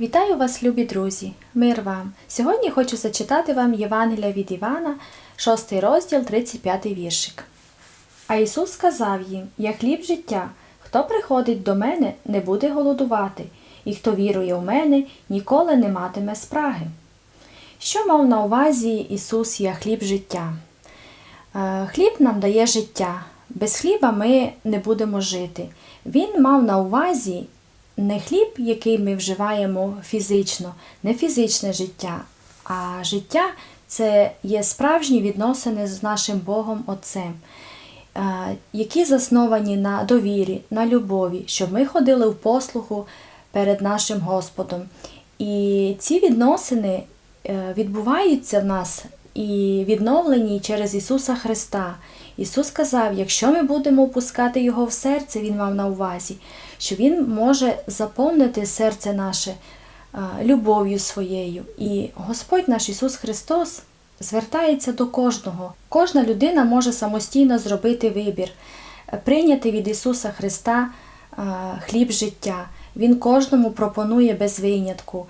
Вітаю вас, любі друзі! Мир вам! Сьогодні хочу зачитати вам Євангелія від Івана, 6 розділ, 35 віршик. А Ісус сказав їм: Я хліб життя, хто приходить до мене, не буде голодувати, і хто вірує в мене, ніколи не матиме спраги. Що мав на увазі Ісус Я хліб життя? Е, Хліб нам дає життя. Без хліба ми не будемо жити. Він мав на увазі не хліб, який ми вживаємо фізично, не фізичне життя, а життя це є справжні відносини з нашим Богом Отцем, е, які засновані на довірі, на любові, щоб ми ходили в послуху перед нашим Господом. І ці відносини е, відбуваються в нас і відновлені через Ісуса Христа. Ісус сказав, якщо ми будемо опускати Його в серце, Він мав на увазі, що Він може заповнити серце наше любов'ю своєю. І Господь наш Ісус Христос звертається до кожного. Кожна людина може самостійно зробити вибір, прийняти від Ісуса Христа хліб життя. Він кожному пропонує без винятку.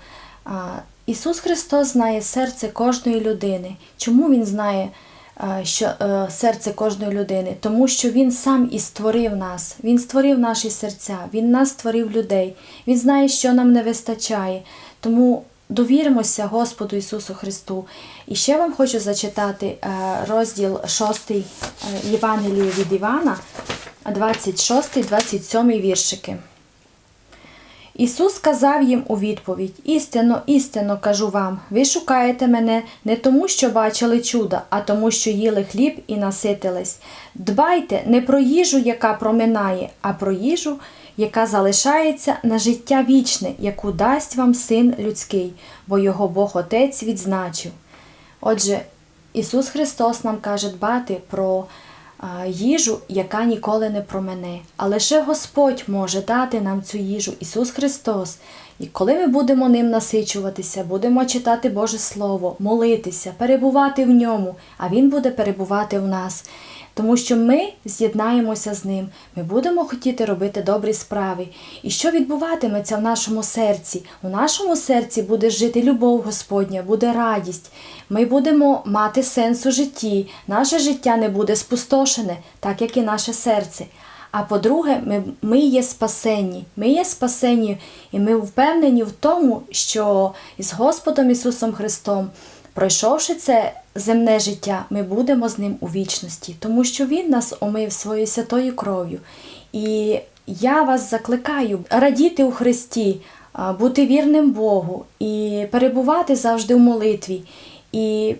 Ісус Христос знає серце кожної людини. Чому Він знає що, е, серце кожної людини? Тому що Він сам і створив нас, Він створив наші серця, Він нас створив людей, Він знає, що нам не вистачає. Тому довіримося Господу Ісусу Христу. І ще вам хочу зачитати е, розділ 6 Євангелії від Івана, 26-27 віршики. Ісус сказав їм у відповідь: Істинно, істинно кажу вам, ви шукаєте мене не тому, що бачили чуда, а тому, що їли хліб і наситились. Дбайте не про їжу, яка проминає, а про їжу, яка залишається на життя вічне, яку дасть вам син людський, бо його Бог Отець відзначив. Отже, Ісус Христос нам каже дбати про їжу, яка ніколи не промене. А лише Господь може дати нам цю їжу, Ісус Христос. І коли ми будемо ним насичуватися, будемо читати Боже Слово, молитися, перебувати в ньому, а Він буде перебувати в нас. Тому що ми з'єднаємося з ним, ми будемо хотіти робити добрі справи. І що відбуватиметься в нашому серці? У нашому серці буде жити любов Господня, буде радість. Ми будемо мати сенс у житті. Наше життя не буде спустошене, так як і наше серце. А по-друге, ми, ми є спасенні. Ми є спасенні, і ми впевнені в тому, що із Господом Ісусом Христом, пройшовши це земне життя, ми будемо з ним у вічності, тому що Він нас омив своєю святою кров'ю. І я вас закликаю радіти у Христі, бути вірним Богу і перебувати завжди в молитві. І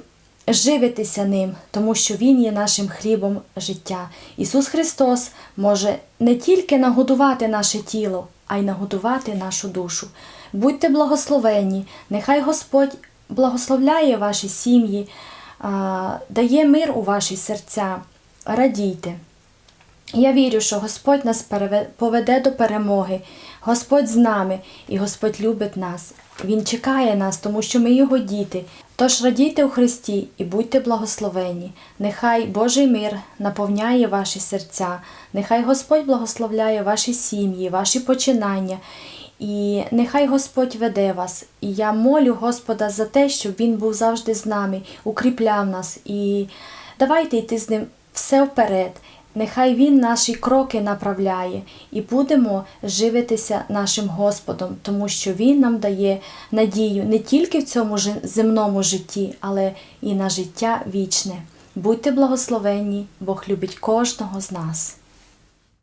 живитися ним, тому що Він є нашим хлібом життя. Ісус Христос може не тільки нагодувати наше тіло, а й нагодувати нашу душу. Будьте благословенні, нехай Господь благословляє ваші сім'ї, дає мир у ваші серця, радійте. Я вірю, що Господь нас поведе до перемоги. Господь з нами і Господь любить нас. Він чекає нас, тому що ми Його діти. Тож радійте у Христі і будьте благословенні. Нехай Божий мир наповняє ваші серця, нехай Господь благословляє ваші сім'ї, ваші починання. І нехай Господь веде вас. І я молю Господа за те, щоб Він був завжди з нами, укріпляв нас. І давайте йти з ним все вперед. Нехай Він наші кроки направляє і будемо живитися нашим Господом, тому що Він нам дає надію не тільки в цьому земному житті, але і на життя вічне. Будьте благословенні, Бог любить кожного з нас.